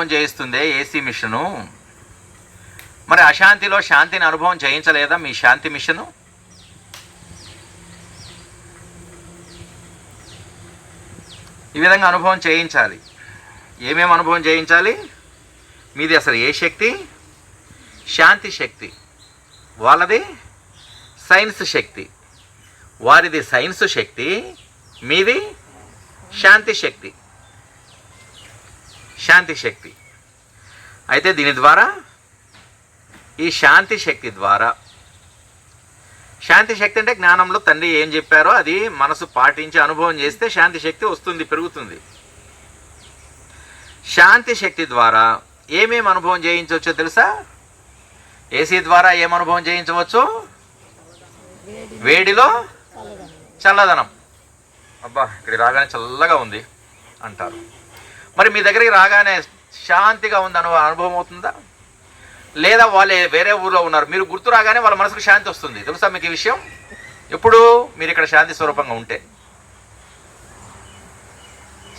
అనుభవం చేయిస్తుందే AC machine. మరి అశాంతిలో శాంతిని అనుభవం చేయించలేదా మీ శాంతి మిషను? ఈ విధంగా అనుభవం చేయించాలి. ఏమేమి అనుభవం చేయించాలి? మీది అసలు ఏ శక్తి? శాంతి శక్తి. వాళ్ళది సైన్స్ శక్తి. వారిది సైన్స్ శక్తి మీది శాంతి శక్తి. శాంతి శక్తి. అయితే దీని ద్వారా ఈ శాంతి శక్తి ద్వారా శాంతి శక్తి అంటే జ్ఞానంలో తండ్రి ఏం చెప్పారో అది మనసు పాటించి అనుభవం చేస్తే శాంతి శక్తి వస్తుంది పెరుగుతుంది. శాంతి శక్తి ద్వారా ఏమేమి అనుభవం చేయించవచ్చో తెలుసా? ఏసీ ద్వారా ఏం అనుభవం చేయించవచ్చు? వేడిలో చల్లదనం. అబ్బా ఇక్కడ రాగానే చల్లగా ఉంది అంటారు. మరి మీ దగ్గరికి రాగానే శాంతిగా ఉంది అనుభవం అవుతుందా? లేదా వాళ్ళే వేరే ఊర్లో ఉన్నారు మీరు గుర్తు రాగానే వాళ్ళ మనసుకు శాంతి వస్తుంది. తెలుసా మీకు ఈ విషయం? ఎప్పుడు మీరు ఇక్కడ శాంతి స్వరూపంగా ఉంటే.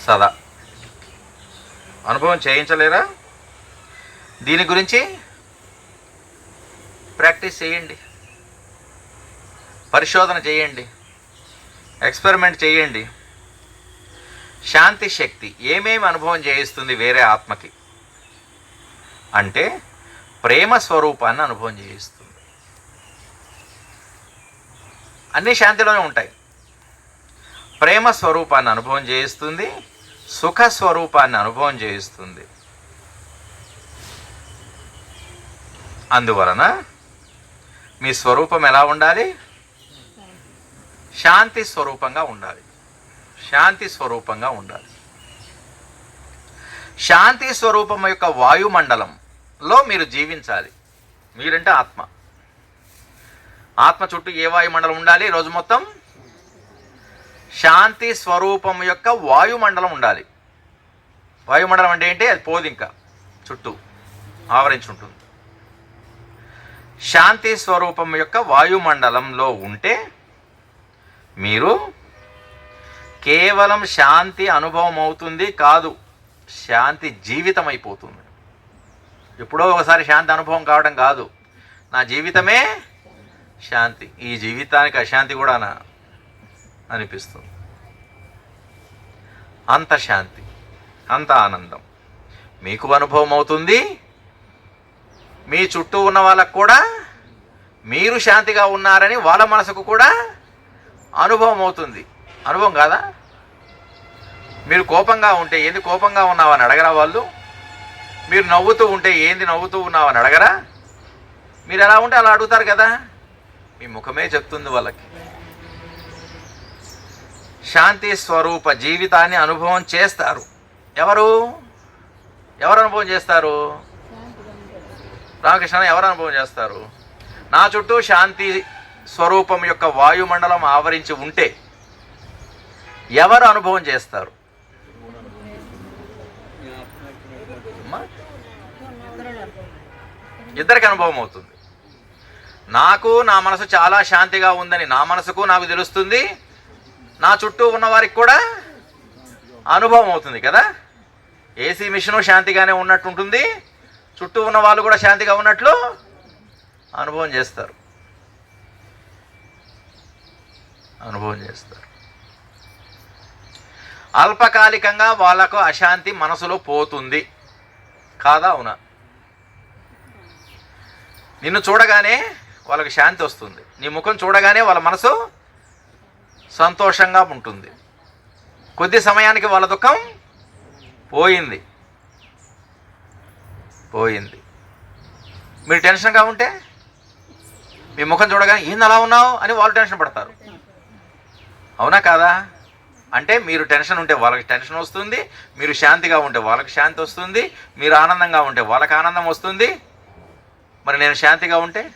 సదా. అనుభవం చేయించలేరా? దీని గురించి ప్రాక్టీస్ చేయండి. పరిశోధన చేయండి. ఎక్స్పెరిమెంట్ చేయండి. శాంతి శక్తి ఏమేమి అనుభవం చేయిస్తుంది వేరే ఆత్మకి? అంటే ప్రేమ స్వరూపాన్ని అనుభవం చేయిస్తుంది. అన్నీ శాంతిలోనే ఉంటాయి. ప్రేమ స్వరూపాన్ని అనుభవం చేయిస్తుంది సుఖ స్వరూపాన్ని అనుభవం చేయిస్తుంది. అందువలన మీ స్వరూపం ఎలా ఉండాలి? శాంతి స్వరూపంగా ఉండాలి. శాంతి స్వరూపంగా ఉండాలి. శాంతి స్వరూపం యొక్క వాయుమండలంలో మీరు జీవించాలి. మీరంటే ఆత్మ. ఆత్మ చుట్టూ ఏ వాయుమండలం ఉండాలి రోజు మొత్తం? శాంతి స్వరూపం యొక్క వాయుమండలం ఉండాలి. వాయుమండలం అంటే ఏంటి? అది పోదు ఇంకా. చుట్టూ ఆవరించి ఉంటుంది. శాంతి స్వరూపం యొక్క వాయుమండలంలో ఉంటే మీరు కేవలం శాంతి అనుభవం అవుతుంది కాదు శాంతి జీవితం అయిపోతుంది ఎప్పుడో ఒకసారి శాంతి అనుభవం కావడం కాదు. నా జీవితమే శాంతి. ఈ జీవితానికి అశాంతి కూడా నా అనిపిస్తుంది. అంత శాంతి అంత ఆనందం. మీకు అనుభవం అవుతుంది మీ చుట్టూ ఉన్న వాళ్ళకు కూడా మీరు శాంతిగా ఉన్నారని వాళ్ళ మనసుకు కూడా అనుభవం అవుతుంది అనుభవం కాదా? మీరు కోపంగా ఉంటే ఏంది కోపంగా ఉన్నావని అడగరా వాళ్ళు? మీరు నవ్వుతూ ఉంటే ఏంది నవ్వుతూ ఉన్నావని అడగరా? మీరు ఎలా ఉంటే అలా అడుగుతారు కదా? మీ ముఖమే చెప్తుంది వాళ్ళకి. శాంతి స్వరూప జీవితాన్ని అనుభవం చేస్తారు. ఎవరు? ఎవరు అనుభవం చేస్తారు? రామకృష్ణ ఎవరు అనుభవం చేస్తారు? నా చుట్టూ శాంతి స్వరూపం యొక్క వాయుమండలం ఆవరించి ఉంటే ఎవరు అనుభవం చేస్తారు? ఇద్దరికి అనుభవం అవుతుంది. నాకు నా మనసు చాలా శాంతిగా ఉందని నా మనసుకు నాకు తెలుస్తుంది. నా చుట్టూ ఉన్నవారికి కూడా అనుభవం అవుతుంది కదా? ఏసీ మిషను శాంతిగానే ఉన్నట్టు ఉంటుంది చుట్టూ ఉన్న వాళ్ళు కూడా శాంతిగా ఉన్నట్లు అనుభవం చేస్తారు. అనుభవం చేస్తారు. అల్పకాలికంగా వాళ్ళకు అశాంతి మనసులో పోతుంది. కాదా అవునా? నిన్ను చూడగానే వాళ్ళకి శాంతి వస్తుంది. నీ ముఖం చూడగానే వాళ్ళ మనసు సంతోషంగా ఉంటుంది. కొద్ది సమయానికి వాళ్ళ దుఃఖం పోయింది. పోయింది. మీరు టెన్షన్గా ఉంటే మీ ముఖం చూడగానే ఏంది అలా ఉన్నావు? అని వాళ్ళు టెన్షన్ పడతారు. అవునా కాదా? అంటే మీరు టెన్షన్ ఉంటే వాళ్ళకి టెన్షన్ వస్తుంది మీరు శాంతిగా ఉంటే వాళ్ళకి శాంతి వస్తుంది మీరు ఆనందంగా ఉంటే వాళ్ళకి ఆనందం వస్తుంది. మరి నేను శాంతిగా ఉంటే?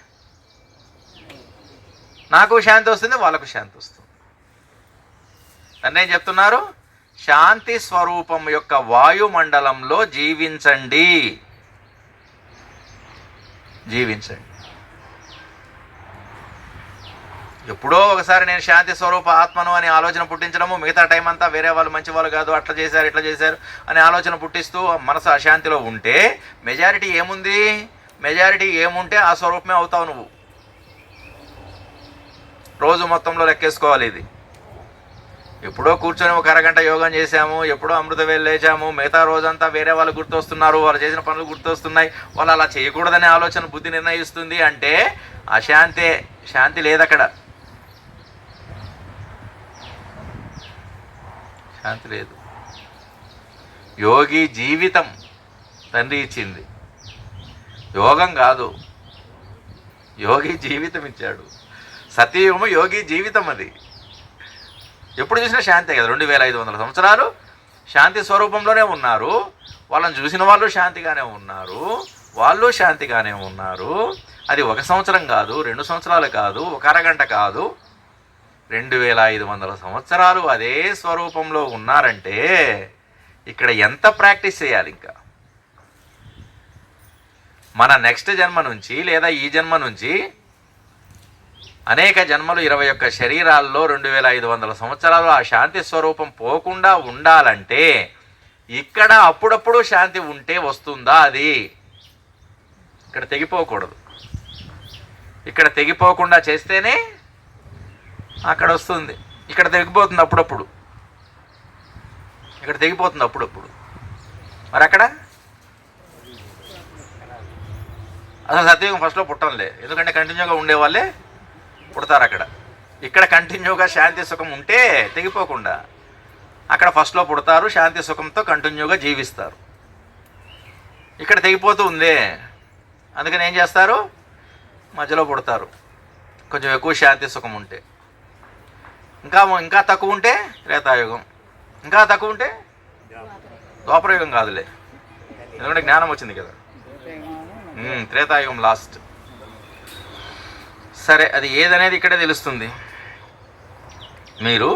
నాకు శాంతి వస్తుంది వాళ్ళకు శాంతి వస్తుంది. తండ్రి ఏం చెప్తున్నారు? శాంతి స్వరూపం యొక్క వాయుమండలంలో జీవించండి. జీవించండి. ఎప్పుడో ఒకసారి నేను శాంతి స్వరూప ఆత్మను అని ఆలోచన పుట్టించడము మిగతా టైం అంతా వేరే వాళ్ళు మంచి వాళ్ళు కాదు అట్లా చేశారు ఇట్లా చేశారు అనే ఆలోచన పుట్టిస్తూ మనసు అశాంతిలో ఉంటే మెజారిటీ ఏముంది? మెజారిటీ ఏముంటే ఆ స్వరూపమే అవుతావు నువ్వు. రోజు మొత్తంలో లెక్కేసుకోవాలి ఇది. ఎప్పుడో కూర్చొని ఒక అరగంట యోగం చేశాము ఎప్పుడో అమృత వేలు లేచాము మిగతా రోజంతా వేరే వాళ్ళు గుర్తొస్తున్నారు వాళ్ళు చేసిన పనులు గుర్తొస్తున్నాయి వాళ్ళు అలా చేయకూడదనే ఆలోచన బుద్ధి నిర్ణయిస్తుంది అంటే అశాంతే శాంతి లేదక్కడ. శాంతి లేదు. యోగి జీవితం తండ్రి ఇచ్చింది. యోగం కాదు. యోగి జీవితం ఇచ్చాడు. సత్యయుగము యోగి జీవితం అది. ఎప్పుడు చూసినా శాంతే కదా. రెండు వేల ఐదు వందల సంవత్సరాలు శాంతి స్వరూపంలోనే ఉన్నారు. వాళ్ళని చూసిన వాళ్ళు శాంతిగానే ఉన్నారు. వాళ్ళు శాంతిగానే ఉన్నారు. అది ఒక సంవత్సరం కాదు రెండు సంవత్సరాలు కాదు ఒక అరగంట కాదు. రెండు వేల ఐదు వందల సంవత్సరాలు అదే స్వరూపంలో ఉన్నారంటే ఇక్కడ ఎంత ప్రాక్టీస్ చేయాలి ఇంకా? మన నెక్స్ట్ జన్మ నుంచి లేదా ఈ జన్మ నుంచి అనేక జన్మలు ఇరవై ఒక్క శరీరాల్లో రెండు వేల ఐదు వందల సంవత్సరాలు ఆ శాంతి స్వరూపం పోకుండా ఉండాలంటే ఇక్కడ అప్పుడప్పుడు శాంతి ఉంటే వస్తుందా అది? ఇక్కడ తెగిపోకూడదు. ఇక్కడ తెగిపోకుండా చేస్తేనే అక్కడ వస్తుంది ఇక్కడ తెగిపోతుంది అప్పుడప్పుడు. ఇక్కడ తెగిపోతుంది అప్పుడప్పుడు. మరి అక్కడ అసలు సత్యయుగం ఫస్ట్లో పుట్టంలే ఎందుకంటే కంటిన్యూగా ఉండేవాళ్ళే పుడతారు అక్కడ ఇక్కడ కంటిన్యూగా శాంతి సుఖం ఉంటే తెగిపోకుండా అక్కడ ఫస్ట్లో పుడతారు శాంతి సుఖంతో కంటిన్యూగా జీవిస్తారు. ఇక్కడ తెగిపోతూ ఉందే. అందుకని ఏం చేస్తారు? మధ్యలో పుడతారు. కొంచెం ఎక్కువ శాంతి సుఖం ఉంటే. ఇంకా ఇంకా తక్కువ ఉంటే త్రేతాయుగం. ఇంకా తక్కువ ఉంటే ద్వాపరయుగం కాదులే. ఎందుకంటే జ్ఞానం వచ్చింది కదా. త్రేతాయుగం లాస్ట్ సరే అది ఏదనేది ఇక్కడే తెలుస్తుంది. మీరు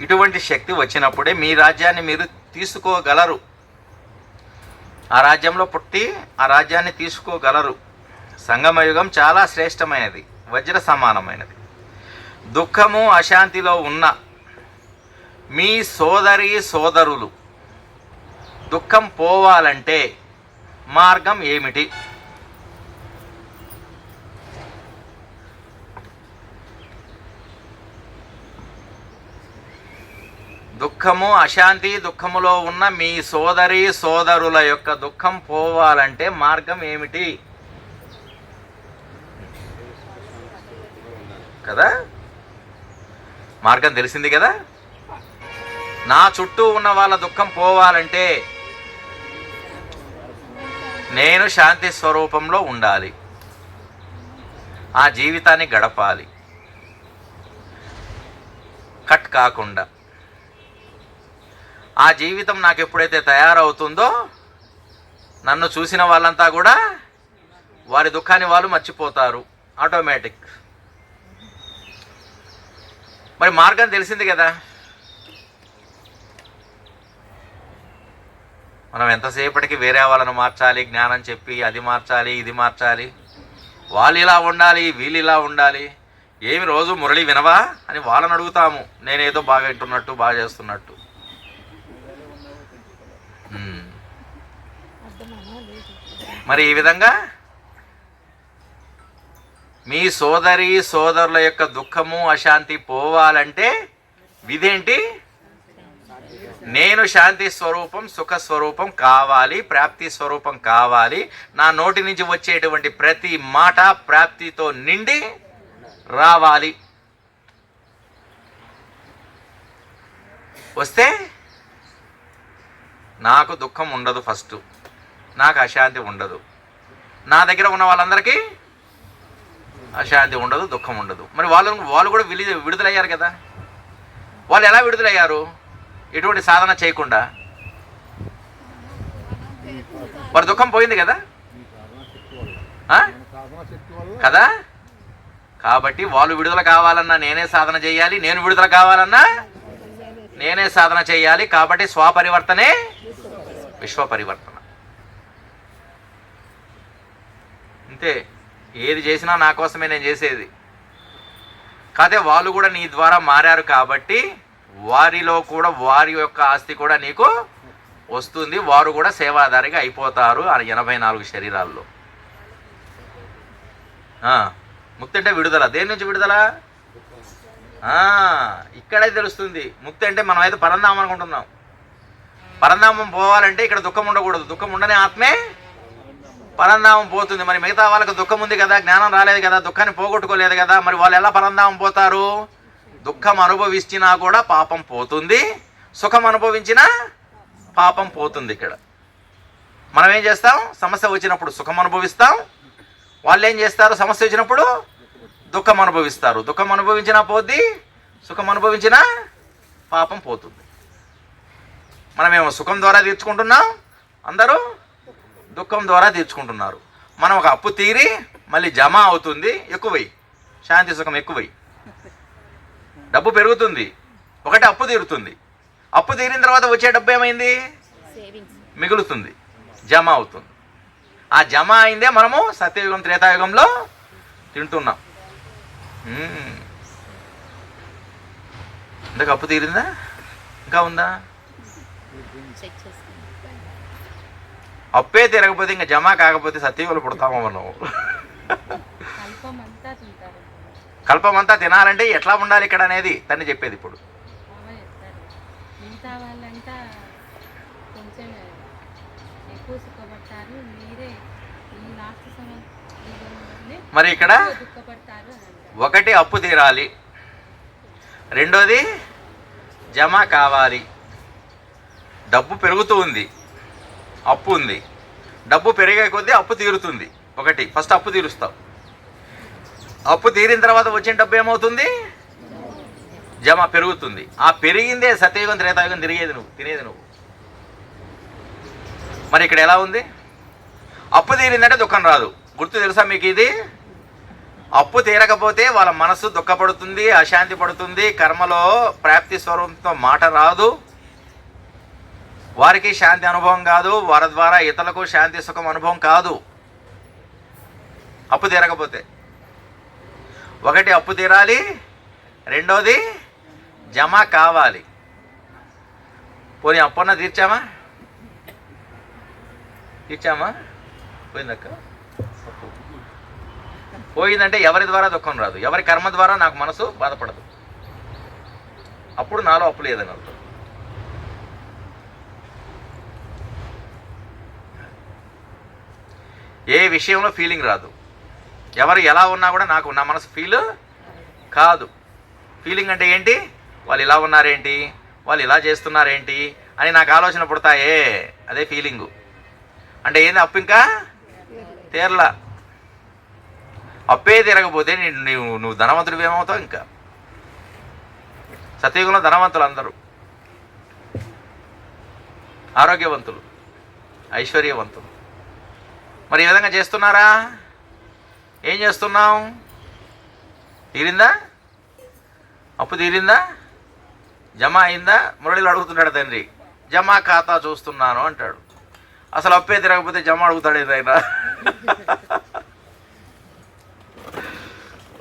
ఇటువంటి శక్తి వచ్చినప్పుడే మీ రాజ్యాన్ని మీరు తీసుకోగలరు. ఆ రాజ్యంలో పుట్టి ఆ రాజ్యాన్ని తీసుకోగలరు. సంగమయుగం చాలా శ్రేష్టమైనది వజ్ర సమానమైనది దుఃఖము అశాంతిలో ఉన్న మీ సోదరి సోదరులు దుఃఖం పోవాలంటే మార్గం ఏమిటి? దుఃఖము అశాంతి దుఃఖములో ఉన్న మీ సోదరి సోదరుల యొక్క దుఃఖం పోవాలంటే మార్గం ఏమిటి? కదా? మార్గం తెలిసింది కదా? నా చుట్టూ ఉన్న వాళ్ళ దుఃఖం పోవాలంటే నేను శాంతి స్వరూపంలో ఉండాలి. ఆ జీవితాన్ని గడపాలి. కట్ కాకుండా. ఆ జీవితం నాకు ఎప్పుడైతే తయారవుతుందో నన్ను చూసిన వాళ్ళంతా కూడా వారి దుఃఖాన్ని వాళ్ళు మర్చిపోతారు. ఆటోమేటిక్ మరి మార్గం తెలిసింది కదా. మనం ఎంతసేపటికి వేరే వాళ్ళను మార్చాలి జ్ఞానం చెప్పి అది మార్చాలి ఇది మార్చాలి. వాళ్ళు ఇలా ఉండాలి వీళ్ళు ఇలా ఉండాలి. ఏమి రోజు మురళి వినవా అని వాళ్ళని అడుగుతాము. నేనేదో బాగా వింటున్నట్టు బాగా చేస్తున్నట్టు. మరి ఈ విధంగా మీ సోదరి సోదరుల యొక్క దుఃఖము అశాంతి పోవాలంటే విధేంటి? నేను శాంతి స్వరూపం సుఖ స్వరూపం కావాలి ప్రాప్తి స్వరూపం కావాలి. నా నోటి నుంచి వచ్చేటువంటి ప్రతి మాట ప్రాప్తితో నిండి రావాలి. వస్తే నాకు దుఃఖం ఉండదు ఫస్ట్. నాకు అశాంతి ఉండదు. నా దగ్గర ఉన్న వాళ్ళందరికీ అశాంతి ఉండదు దుఃఖం ఉండదు. మరి వాళ్ళు వాళ్ళు కూడా విలి విడుదలయ్యారు కదా? వాళ్ళు ఎలా విడుదలయ్యారు? ఎటువంటి సాధన చేయకుండా? వారి దుఃఖం పోయింది కదా? కదా? కాబట్టి వాళ్ళు విడుదల కావాలన్నా నేనే సాధన చేయాలి నేను విడుదల కావాలన్నా నేనే సాధన చేయాలి. కాబట్టి స్వపరివర్తనే విశ్వ పరివర్తన అంతే. ఏది చేసినా నా కోసమే నేను చేసేది. కాదే వాళ్ళు కూడా నీ ద్వారా మారారు కాబట్టి వారిలో కూడా వారి యొక్క ఆస్తి కూడా నీకు వస్తుంది. వారు కూడా సేవాదారిగా అయిపోతారు ఆ ఎనభై నాలుగు శరీరాల్లో. ముక్తి అంటే విడుదల. దేని నుంచి విడుదల? ఇక్కడే తెలుస్తుంది. ముక్తి అంటే మనం అయితే పరంధామం అనుకుంటున్నాం. పరంధామం పోవాలంటే ఇక్కడ దుఃఖం ఉండకూడదు. దుఃఖం ఉండని ఆత్మే పరంధామం పోతుంది. మరి మిగతా వాళ్ళకి దుఃఖం ఉంది కదా జ్ఞానం రాలేదు కదా దుఃఖాన్ని పోగొట్టుకోలేదు కదా మరి వాళ్ళు ఎలా పరంధామం పోతారు? దుఃఖం అనుభవించినా కూడా పాపం పోతుంది. సుఖం అనుభవించినా పాపం పోతుంది ఇక్కడ. మనం ఏం చేస్తాం? సమస్య వచ్చినప్పుడు సుఖం అనుభవిస్తాం. వాళ్ళు ఏం చేస్తారు? సమస్య వచ్చినప్పుడు దుఃఖం అనుభవిస్తారు. దుఃఖం అనుభవించినా పోద్ది సుఖం అనుభవించినా పాపం పోతుంది. మనమేమో సుఖం ద్వారా తీర్చుకుంటున్నాం. అందరూ దుఃఖం ద్వారా తీర్చుకుంటున్నారు. మనం ఒక అప్పు తీరి మళ్ళీ జమ అవుతుంది ఎక్కువై శాంతి సుఖం ఎక్కువై డబ్బు పెరుగుతుంది. ఒకటి అప్పు తీరుతుంది. అప్పు తీరిన తర్వాత వచ్చే డబ్బు ఏమైంది? మిగులుతుంది. జమ అవుతుంది. ఆ జమ అయిందే మనము సత్యయుగం త్రేతాయుగంలో తింటున్నాం. ఇంతకు అప్పు తీరిందా? ఇంకా ఉందా? అప్పే తిరగకపోతే ఇంకా జమ కాకపోతే సత్యయుగంలో పుడతామో మనం కల్పమంతా తినాలంటే ఎట్లా ఉండాలి ఇక్కడ అనేది తన్ని చెప్పేది ఇప్పుడు. మీరే ఇక్కడ ఒకటి అప్పు తీరాలి. రెండోది జమ కావాలి. డబ్బు పెరుగుతూ ఉంది. అప్పు ఉంది. డబ్బు పెరిగే కొద్దీ అప్పు తీరుతుంది. ఒకటి ఫస్ట్ అప్పు తీరుస్తావు. అప్పు తీరిన తర్వాత వచ్చిన డబ్బు ఏమవుతుంది? జమ పెరుగుతుంది. ఆ పెరిగిందే సత్యయుగం త్రేతాయుగం తిరిగేది నువ్వు తినేది నువ్వు. మరి ఇక్కడ ఎలా ఉంది? అప్పు తీరిందంటే దుఃఖం రాదు. గుర్తు తెలుసా మీకు ఇది? అప్పు తీరకపోతే వాళ్ళ మనసు దుఃఖపడుతుంది అశాంతి పడుతుంది. కర్మలో ప్రాప్తి స్వరూపంతో మాట రాదు. వారికి శాంతి అనుభవం కాదు వారి ద్వారా ఇతరులకు శాంతి సుఖం అనుభవం కాదు. అప్పు తీరకపోతే. ఒకటి అప్పు తీరాలి రెండోది జమ కావాలి. పోనీ అప్పన్న తీర్చామా? తీర్చామా? పోయిందక్క? పోయిందంటే ఎవరి ద్వారా దుఃఖం రాదు. ఎవరి కర్మ ద్వారా నాకు మనసు బాధపడదు. అప్పుడు నాలో అప్పు లేదని అర్థం ఏ విషయంలో ఫీలింగ్ రాదు. ఎవరు ఎలా ఉన్నా కూడా నాకు నా మనసు ఫీల్ కాదు. ఫీలింగ్ అంటే ఏంటి? వాళ్ళు ఇలా ఉన్నారేంటి? వాళ్ళు ఇలా చేస్తున్నారేంటి? అని నాకు ఆలోచన పుడతాయే. అదే ఫీలింగు అంటే ఏంది అప్పు ఇంకా? తీరలా. అప్పే తిరగపోతే నీ- నువ్వు ధనవంతుడు ఏమవుతావు ఇంకా? సతయుగంలో ధనవంతులు అందరూ. ఆరోగ్యవంతులు. ఐశ్వర్యవంతులు. మరి ఈ విధంగా చేస్తున్నారా? ఏం చేస్తున్నాం తీరిందా? అప్పు తీరిందా? జమ అయిందా? మురళిలో అడుగుతున్నాడు తండ్రి. జమా ఖాతా చూస్తున్నాను అంటాడు. అసలు అప్పే తిరగకపోతే జమ అడుగుతాడు ఏదైనా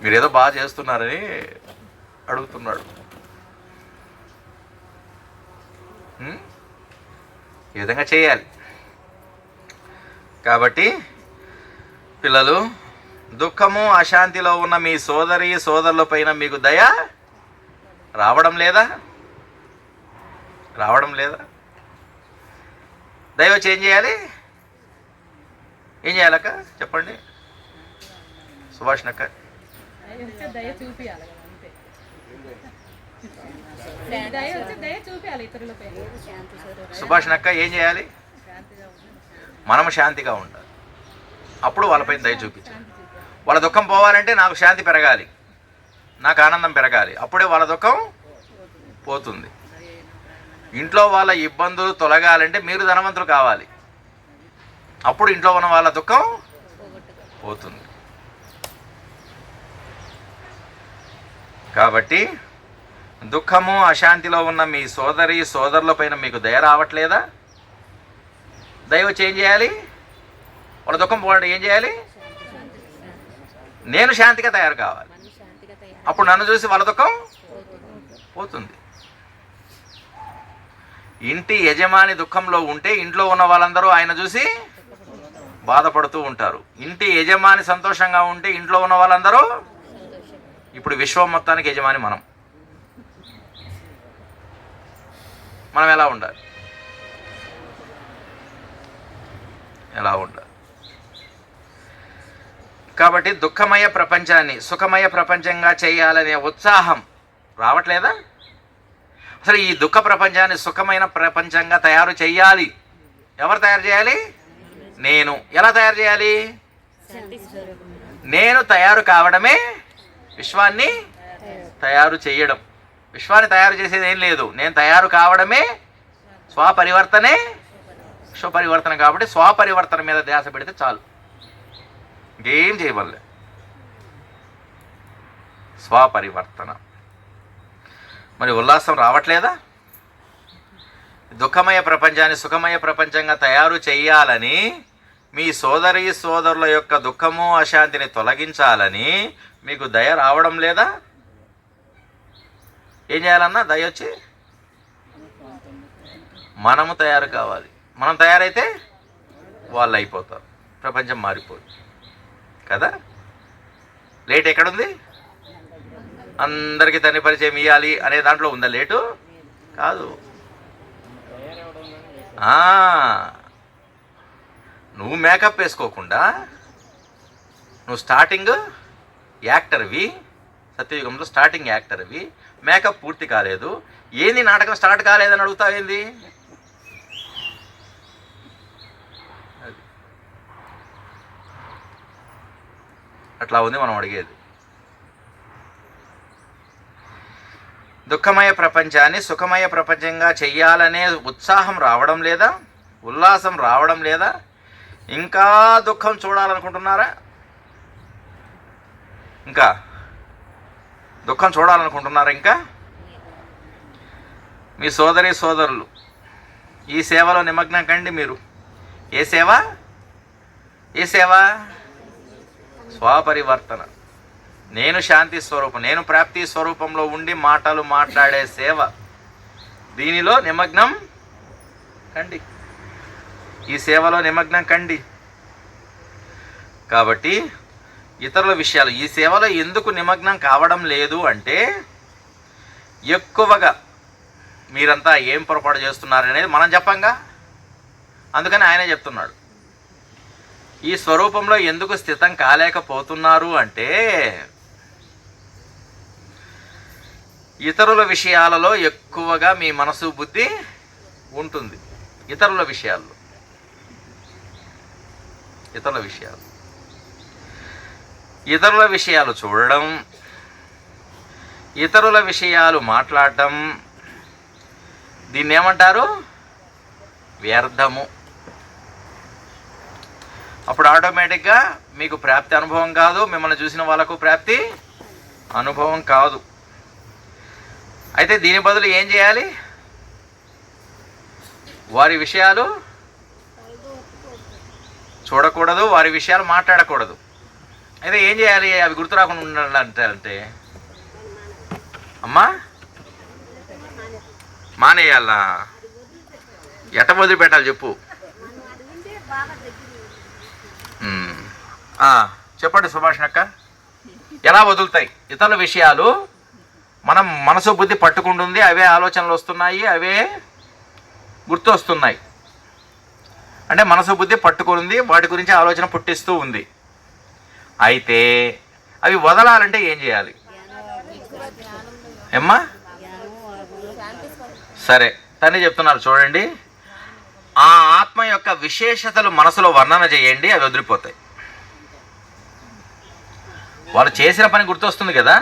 మీరేదో బాగా చేస్తున్నారని అడుగుతున్నాడు. ఈ విధంగా చేయాలి. కాబట్టి పిల్లలు దుఃఖము అశాంతిలో ఉన్న మీ సోదరి సోదరుల పైన మీకు దయ రావడం లేదా? రావడం లేదా? దయ వచ్చి ఏం చేయాలి? ఏం చేయాలక్క? చెప్పండి. సుభాష్ నక్క. సుభాష్ నక్క ఏం చేయాలి? మనము శాంతిగా ఉండాలి. అప్పుడు వాళ్ళపై దయ చూపించాలి. వాళ్ళ దుఃఖం పోవాలంటే నాకు శాంతి పెరగాలి. నాకు ఆనందం పెరగాలి. అప్పుడే వాళ్ళ దుఃఖం పోతుంది. ఇంట్లో వాళ్ళ ఇబ్బందులు తొలగాలంటే మీరు ధనవంతులు కావాలి. అప్పుడు ఇంట్లో ఉన్న వాళ్ళ దుఃఖం పోతుంది. కాబట్టి దుఃఖము అశాంతిలో ఉన్న మీ సోదరి సోదరులపైన మీకు దయ రావట్లేదా? దయవచ్చి ఏం చేయాలి? వాళ్ళ దుఃఖం పోవాలంటే ఏం చేయాలి? నేను శాంతిగా తయారు కావాలి. అప్పుడు నన్ను చూసి వాళ్ళ దుఃఖం పోతుంది. ఇంటి యజమాని దుఃఖంలో ఉంటే ఇంట్లో ఉన్న వాళ్ళందరూ ఆయన చూసి బాధపడుతూ ఉంటారు. ఇంటి యజమాని సంతోషంగా ఉంటే ఇంట్లో ఉన్న వాళ్ళందరూ ఇప్పుడు విశ్వం మొత్తానికి యజమాని మనం. మనం ఎలా ఉండాలి? ఎలా ఉండాలి? కాబట్టి దుఃఖమయ ప్రపంచాన్ని సుఖమయ ప్రపంచంగా చేయాలనే ఉత్సాహం రావట్లేదా? అసలు ఈ దుఃఖ ప్రపంచాన్ని సుఖమైన ప్రపంచంగా తయారు చేయాలి ఎవరు తయారు చేయాలి? నేను. ఎలా తయారు చేయాలి? నేను తయారు కావడమే విశ్వాన్ని తయారు చేయడం. విశ్వాన్ని తయారు చేసేది ఏం లేదు. నేను తయారు కావడమే స్వపరివర్తనే స్వపరివర్తన కాబట్టి స్వపరివర్తన మీద ధ్యాస పెడితే చాలు. ఇంకేం చేయవల్లే స్వపరివర్తన. మరి ఉల్లాసం రావట్లేదా? దుఃఖమయ ప్రపంచాన్ని సుఖమయ ప్రపంచంగా తయారు చేయాలని మీ సోదరి సోదరుల యొక్క దుఃఖము అశాంతిని తొలగించాలని మీకు దయ రావడం లేదా? ఏం చేయాలన్నా దయ వచ్చి మనము తయారు కావాలి. మనం తయారైతే వాళ్ళు అయిపోతారు ప్రపంచం మారిపోదు. కదా? లేట్ ఎక్కడుంది? అందరికీ తన పరిచయం ఇవ్వాలి అనే దాంట్లో ఉందా లేటు? కాదు. నువ్వు మేకప్ వేసుకోకుండా నువ్వు స్టార్టింగ్ యాక్టర్వి సత్యయుగంలో స్టార్టింగ్ యాక్టర్వి మేకప్ పూర్తి కాలేదు. ఏంది నాటకం స్టార్ట్ కాలేదని అడుగుతావేంది? అట్లా ఉంది మనం అడిగేది. దుఃఖమయ ప్రపంచాన్ని సుఖమయ ప్రపంచంగా చెయ్యాలనే ఉత్సాహం రావడం లేదా? ఉల్లాసం రావడం లేదా? ఇంకా దుఃఖం చూడాలనుకుంటున్నారా? ఇంకా దుఃఖం చూడాలనుకుంటున్నారా ఇంకా? మీ సోదరి సోదరులు ఈ సేవలో నిమగ్నం కండి మీరు. ఏ సేవ? ఏ సేవ? స్వపరివర్తన. నేను శాంతి స్వరూపం నేను ప్రాప్తి స్వరూపంలో ఉండి మాటలు మాట్లాడే సేవ. దీనిలో నిమగ్నం కండి. ఈ సేవలో నిమగ్నం కండి. కాబట్టి ఇతరుల విషయాలు ఈ సేవలో ఎందుకు నిమగ్నం కావడం లేదు అంటే ఎక్కువగా మీరంతా ఏం పొరపాటు చేస్తున్నారు అనేది మనం చెప్పంగా? అందుకని ఆయనే చెప్తున్నాడు. ఈ స్వరూపంలో ఎందుకు స్థితం కాలేకపోతున్నారు అంటే ఇతరుల విషయాలలో ఎక్కువగా మీ మనసు బుద్ధి ఉంటుంది. ఇతరుల విషయాల్లో. ఇతరుల విషయాలు. ఇతరుల విషయాలు చూడడం ఇతరుల విషయాలు మాట్లాడటం దీన్ని ఏమంటారు వ్యర్థము. అప్పుడు ఆటోమేటిక్గా మీకు ప్రాప్తి అనుభవం కాదు మిమ్మల్ని చూసిన వాళ్ళకు ప్రాప్తి అనుభవం కాదు. అయితే దీని బదులు ఏం చేయాలి? వారి విషయాలు చూడకూడదు వారి విషయాలు మాట్లాడకూడదు. అయితే ఏం చేయాలి? అవి గుర్తు రాకుండా ఉండాలంటే అంటే అమ్మా మానేయాలా? ఎట వదిలిపెట్టాలి చెప్పు. చెప్పండి సుభాష్ అక్క. ఎలా వదులుతాయి ఇతరుల విషయాలు? మనం మనసు బుద్ధి పట్టుకుంటుంది అవే ఆలోచనలు వస్తున్నాయి అవే గుర్తు వస్తున్నాయి అంటే మనసు బుద్ధి పట్టుకుంది వాటి గురించి ఆలోచన పుట్టిస్తూ ఉంది. అయితే అవి వదలాలంటే ఏం చేయాలి? ఏమ్మా? సరే తండ్రి చెప్తున్నారు చూడండి. ఆ ఆత్మ యొక్క విశేషతలు మనసులో వర్ణన చేయండి అవి వదిలిపోతాయి. వాళ్ళు చేసిన పని గుర్తొస్తుంది కదా?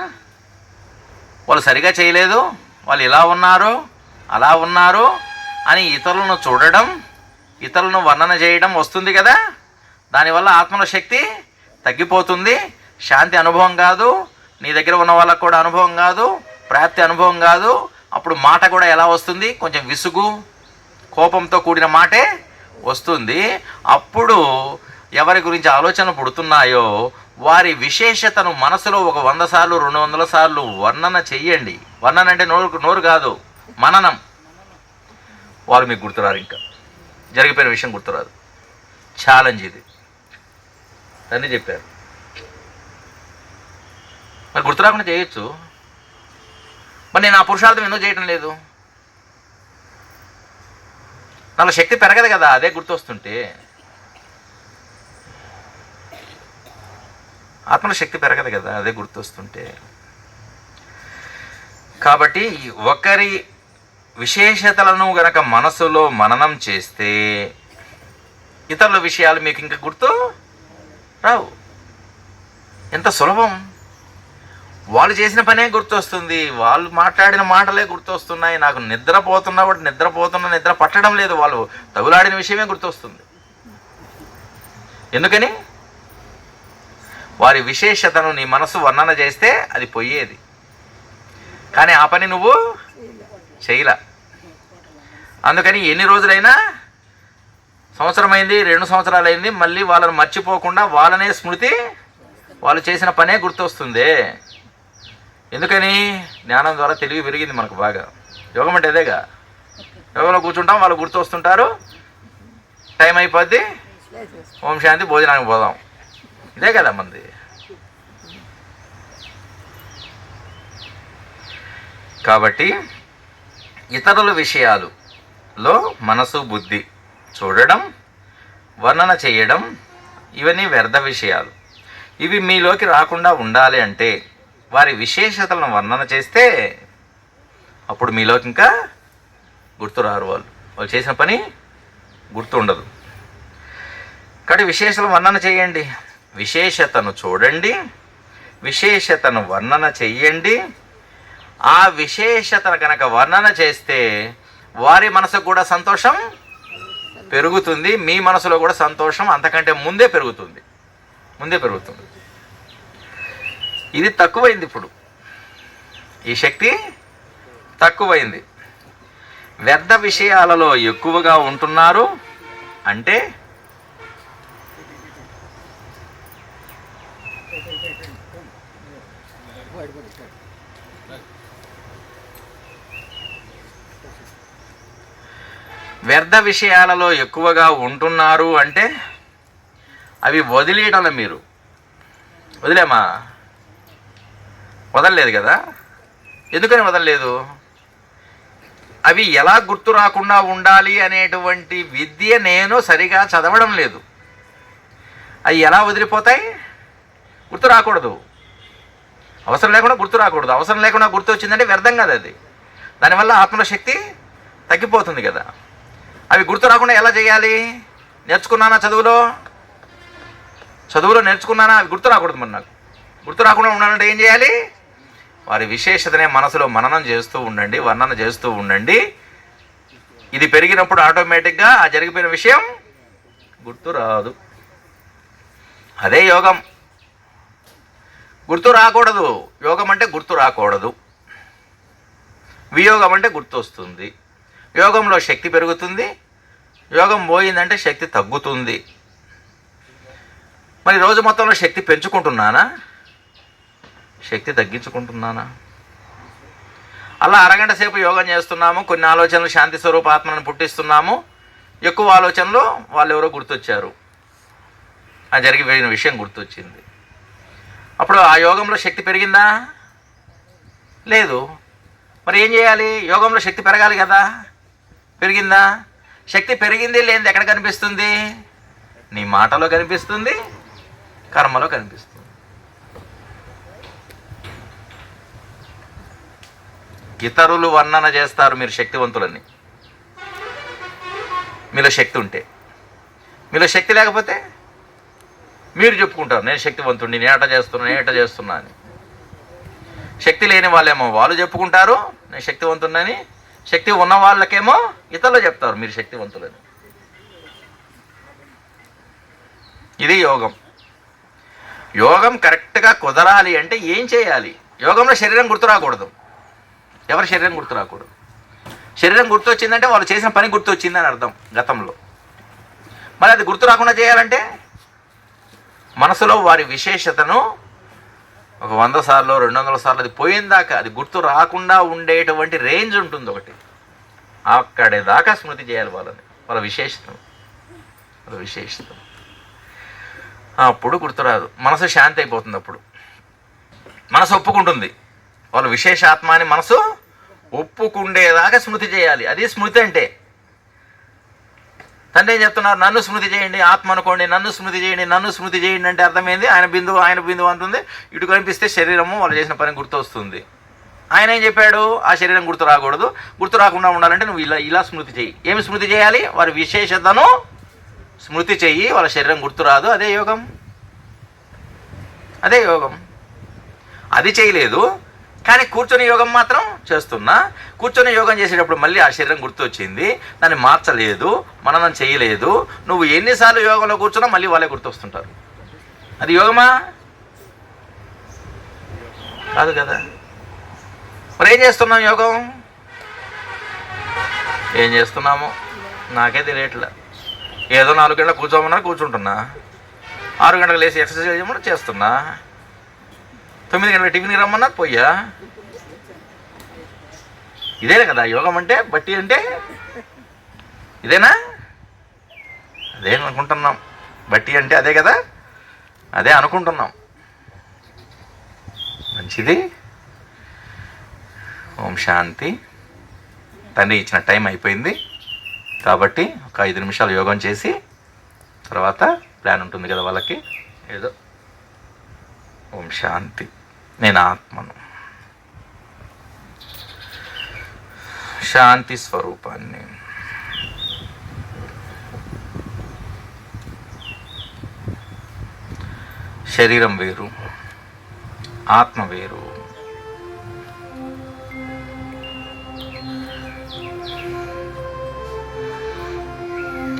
వాళ్ళు సరిగా చేయలేదు వాళ్ళు ఇలా ఉన్నారు అలా ఉన్నారు అని ఇతరులను చూడడం ఇతరులను వర్ణన చేయడం వస్తుంది కదా? దానివల్ల ఆత్మలో శక్తి తగ్గిపోతుంది శాంతి అనుభవం కాదు నీ దగ్గర ఉన్న వాళ్ళకు కూడా అనుభవం కాదు ప్రాప్తి అనుభవం కాదు. అప్పుడు మాట కూడా ఎలా వస్తుంది? కొంచెం విసుగు కోపంతో కూడిన మాటే వస్తుంది. అప్పుడు ఎవరి గురించి ఆలోచనలు పుడుతున్నాయో వారి విశేషతను మనసులో ఒక వంద సార్లు రెండు వందల సార్లు వర్ణన చెయ్యండి. వర్ణన అంటే నోరు నోరు కాదు మననం. వారు మీకు గుర్తురారు ఇంకా. జరిగిపోయిన విషయం గుర్తురాదు. ఛాలెంజ్ ఇది. తండ్రి చెప్పారు. మరి గుర్తురాకుండా చేయొచ్చు. మరి నేను ఆ పురుషార్థం ఎందుకు చేయటం లేదు? నాలో శక్తి పెరగదు కదా అదే గుర్తొస్తుంటే. ఆత్మలో శక్తి పెరగదు కదా అదే గుర్తొస్తుంటే. కాబట్టి ఒకరి విశేషతలను గనక మనసులో మననం చేస్తే ఇతరుల విషయాలు మీకు ఇంకా గుర్తు రావు. ఎంత సులభం. వాళ్ళు చేసిన పనే గుర్తొస్తుంది వాళ్ళు మాట్లాడిన మాటలే గుర్తొస్తున్నాయి నాకు నిద్రపోతున్నా కూడా నిద్రపోతున్నా నిద్ర పట్టడం లేదు వాళ్ళు తగులాడిన విషయమే గుర్తొస్తుంది. ఎందుకని? వారి విశేషతను నీ మనసు వర్ణన చేస్తే అది పోయేది కానీ ఆ పని నువ్వు చేయలా. అందుకని ఎన్ని రోజులైనా సంవత్సరం అయింది రెండు సంవత్సరాలు అయింది మళ్ళీ వాళ్ళని మర్చిపోకుండా వాళ్ళనే స్మృతి వాళ్ళు చేసిన పనే గుర్తొస్తుంది. ఎందుకని? జ్ఞానం ద్వారా తెలివి పెరిగింది మనకు బాగా. యోగం అంటే అదేగా. యోగంలో కూర్చుంటాం వాళ్ళు గుర్తొస్తుంటారు. టైం అయిపోద్ది. ఓం శాంతి భోజనానికి పోదాం. ఇదే కదా మంది. కాబట్టి ఇతరుల విషయాలులో మనసు బుద్ధి చూడడం వర్ణన చేయడం ఇవన్నీ వ్యర్థ విషయాలు. ఇవి మీలోకి రాకుండా ఉండాలి అంటే వారి విశేషతలను వర్ణన చేస్తే అప్పుడు మీలోకి ఇంకా గుర్తురారు వాళ్ళు. వాళ్ళు చేసిన పని గుర్తుండదు. కాబట్టి విశేషతలు వర్ణన చేయండి. విశేషతను చూడండి విశేషతను వర్ణన చెయ్యండి. ఆ విశేషతను కనుక వర్ణన చేస్తే వారి మనసుకు కూడా సంతోషం పెరుగుతుంది మీ మనసులో కూడా సంతోషం అంతకంటే ముందే పెరుగుతుంది. ముందే పెరుగుతుంది. ఇది తక్కువైంది ఇప్పుడు. ఈ శక్తి తక్కువైంది. వ్యర్థ విషయాలలో ఎక్కువగా ఉంటున్నారు అంటే వ్యర్థ విషయాలలో ఎక్కువగా ఉంటున్నారు అంటే అవి వదిలేయడం మీరు. వదిలేమా? వదలలేదు కదా? ఎందుకని వదలలేదు? అవి ఎలా గుర్తు రాకుండా ఉండాలి అనేటువంటి విద్య నేను సరిగా చదవడం లేదు. అవి ఎలా వదిలిపోతాయి? గుర్తు రాకూడదు. అవసరం లేకుండా గుర్తు రాకూడదు. అవసరం లేకుండా గుర్తు వచ్చిందంటే వ్యర్థం కదా అది. దానివల్ల ఆత్మశక్తి తగ్గిపోతుంది కదా. అవి గుర్తు రాకుండా ఎలా చేయాలి? నేర్చుకున్నానా చదువులో? చదువులో నేర్చుకున్నానా? అవి గుర్తు రాకూడదు మరి నాకు. గుర్తు రాకుండా ఉండాలంటే ఏం చేయాలి? వారి విశేషతనే మనసులో మననం చేస్తూ ఉండండి వర్ణన చేస్తూ ఉండండి. ఇది పెరిగినప్పుడు ఆటోమేటిక్గా ఆ జరిగిపోయిన విషయం గుర్తు రాదు. అదే యోగం. గుర్తు రాకూడదు. యోగం అంటే గుర్తు రాకూడదు. వియోగం అంటే గుర్తు వస్తుంది యోగంలో శక్తి పెరుగుతుంది. యోగం పోయిందంటే శక్తి తగ్గుతుంది. మరి రోజు మొత్తంలో శక్తి పెంచుకుంటున్నానా? శక్తి తగ్గించుకుంటున్నానా? అలా అరగంట సేపు యోగం చేస్తున్నాము కొన్ని ఆలోచనలు శాంతి స్వరూప ఆత్మను పుట్టిస్తున్నాము. ఎక్కువ ఆలోచనలు వాళ్ళు ఎవరో గుర్తొచ్చారు. ఆ జరిగిపోయిన విషయం గుర్తొచ్చింది. అప్పుడు ఆ యోగంలో శక్తి పెరిగిందా? లేదు. మరి ఏం చేయాలి? యోగంలో శక్తి పెరగాలి కదా. పెరిగిందా? శక్తి పెరిగింది లేనిది ఎక్కడ కనిపిస్తుంది? నీ మాటలో కనిపిస్తుంది కర్మలో కనిపిస్తుంది. ఇతరులు వర్ణన చేస్తారు మీరు శక్తివంతులని. మీలో శక్తి ఉంటే. మీలో శక్తి లేకపోతే మీరు చెప్పుకుంటారు నేను శక్తివంతుడిని నేను ఏట చేస్తున్నా నేను ఏట చేస్తున్నా అని. శక్తి లేని వాళ్ళేమో వాళ్ళు చెప్పుకుంటారు నేను శక్తివంతుడని శక్తి ఉన్న వాళ్ళకేమో ఇతరులు చెప్తారు మీరు శక్తివంతులని. ఇది యోగం. యోగం కరెక్ట్గా కుదరాలి అంటే ఏం చేయాలి? యోగంలో శరీరం గుర్తు రాకూడదు ఎవరి శరీరం గుర్తు రాకూడదు శరీరం గుర్తు వచ్చిందంటే వాళ్ళు చేసిన పని గుర్తు వచ్చిందని అర్థం గతంలో. మరి అది గుర్తు రాకుండా చేయాలంటే మనసులో వారి విశేషతను ఒక వంద సార్లు రెండు వందల సార్లు అది పోయిందాకా అది గుర్తు రాకుండా ఉండేటువంటి రేంజ్ ఉంటుంది ఒకటి. అక్కడే దాకా స్మృతి చేయాలి వాళ్ళని. వాళ్ళ విశేషతం. వాళ్ళ విశేషతం. అప్పుడు గుర్తురాదు. మనసు శాంతి అయిపోతుంది అప్పుడు. మనసు ఒప్పుకుంటుంది. వాళ్ళ విశేషాత్మాని మనసు ఒప్పుకుండేదాకా స్మృతి చేయాలి. అది స్మృతి అంటే. తండ్రి ఏం చెప్తున్నారు? నన్ను స్మృతి చేయండి ఆత్మ అనుకోండి నన్ను స్మృతి చేయండి నన్ను స్మృతి చేయండి అంటే అర్థమైంది? ఆయన బిందువు ఆయన బిందువు అంటుంది. ఇటు కనిపిస్తే శరీరము వాళ్ళు చేసిన పని గుర్తు వస్తుంది ఆయన ఏం చెప్పాడు? ఆ శరీరం గుర్తు రాకూడదు. గుర్తు రాకుండా ఉండాలంటే నువ్వు ఇలా ఇలా స్మృతి చేయి. ఏమి స్మృతి చేయాలి? వారి విశేషతను స్మృతి చెయ్యి. వాళ్ళ శరీరం గుర్తు రాదు. అదే యోగం. అదే యోగం. అది చేయలేదు. కానీ కూర్చొని యోగం మాత్రం చేస్తున్నా. కూర్చొని యోగం చేసేటప్పుడు మళ్ళీ ఆ శరీరం గుర్తు వచ్చింది దాన్ని మార్చలేదు. మననం చేయలేదు. నువ్వు ఎన్నిసార్లు యోగంలో కూర్చున్నా మళ్ళీ వాళ్ళే గుర్తొస్తుంటారు. అది యోగమా? కాదు కదా. మరి ఏం చేస్తున్నాం యోగం? ఏం చేస్తున్నాము? నాకే తెలియట్లా. ఏదో నాలుగు గంటల కూర్చోమన్నా కూర్చుంటున్నా. ఆరు గంటలకు లేచి ఎక్సర్సైజ్ చేయమని చేస్తున్నా. తొమ్మిది గంటల టిఫిన్కి రమ్మన్నా పోయా ఇదేనా కదా యోగం అంటే బట్టి అంటే ఇదేనా? అదే అనుకుంటున్నాం. బట్టి అంటే అదే కదా? అదే అనుకుంటున్నాం. మంచిది. ఓం శాంతి. తండ్రి ఇచ్చిన టైం అయిపోయింది. కాబట్టి ఒక ఐదు నిమిషాలు యోగం చేసి తర్వాత ప్లాన్ ఉంటుంది కదా వాళ్ళకి. ఏదో. ఓం శాంతి. నేను ఆత్మను. శాంతి స్వరూపాన్ని. శరీరం వేరు ఆత్మ వేరు.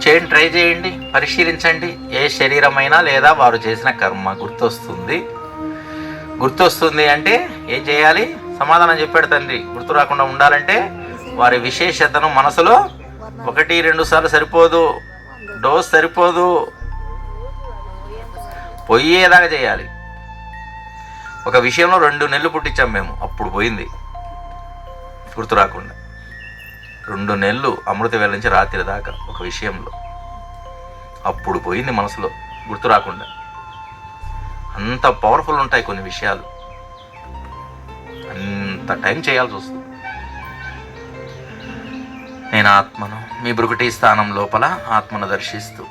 చేయండి ట్రై చేయండి పరిశీలించండి ఏ శరీరమైనా లేదా వారు చేసిన కర్మ గుర్తొస్తుంది. గుర్తొస్తుంది అంటే ఏం చేయాలి? సమాధానం చెప్పాడు తండ్రి. గుర్తు రాకుండా ఉండాలంటే వారి విశేషతను మనసులో ఒకటి రెండు సార్లు సరిపోదు. డోస్ సరిపోదు. పోయేదాకా చేయాలి. ఒక విషయంలో రెండు నెలలు పుట్టించాం మేము. అప్పుడు పోయింది. గుర్తు రాకుండా. రెండు నెలలు అమృత వేళ నుంచి రాత్రి దాకా ఒక విషయంలో. అప్పుడు పోయింది మనసులో. గుర్తు రాకుండా. అంత పవర్ఫుల్ ఉంటాయి కొన్ని విషయాలు. అంత టైం చేయాల్సి వస్తుంది. నేను ఆత్మను మీ బ్రుకుటి స్థానం లోపల ఆత్మను దర్శిస్తూ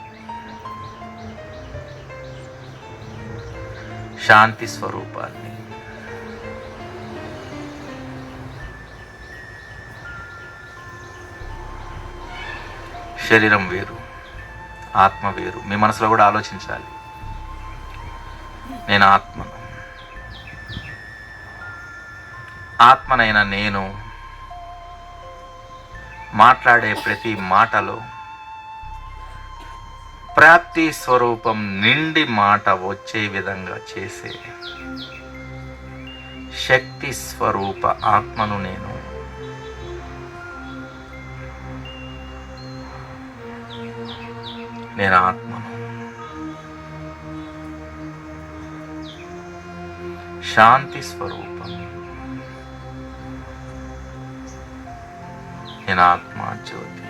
శాంతి స్వరూపాన్ని శరీరం వేరు ఆత్మ వేరు మీ మనసులో కూడా ఆలోచించాలి. నేను ఆత్మను. ఆత్మనైన నేను మాట్లాడే ప్రతి మాటలో ప్రాప్తి స్వరూపం నిండి మాట వచ్చే విధంగా చేసే శక్తి స్వరూప ఆత్మను నేను. నేను ఆత్మను. శాంతి స్వరూపం నేను ఆత్మ జ్యోతి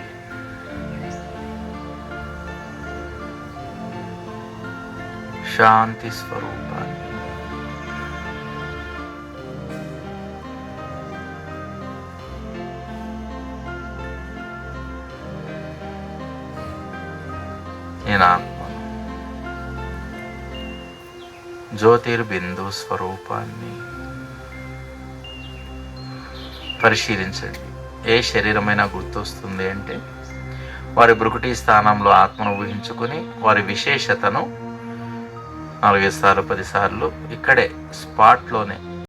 శాంతి స్వరూపాన్ని జ్యోతిర్బిందు స్వరూపాన్ని పరిశీలించండి. ఏ శరీరమైనా గుర్తొస్తుంది అంటే వారి బ్రుకుటి స్థానంలో ఆత్మను ఊహించుకొని వారి విశేషతను నాలుగైదు సార్లు పదిసార్లు ఇక్కడే స్పాట్లోనే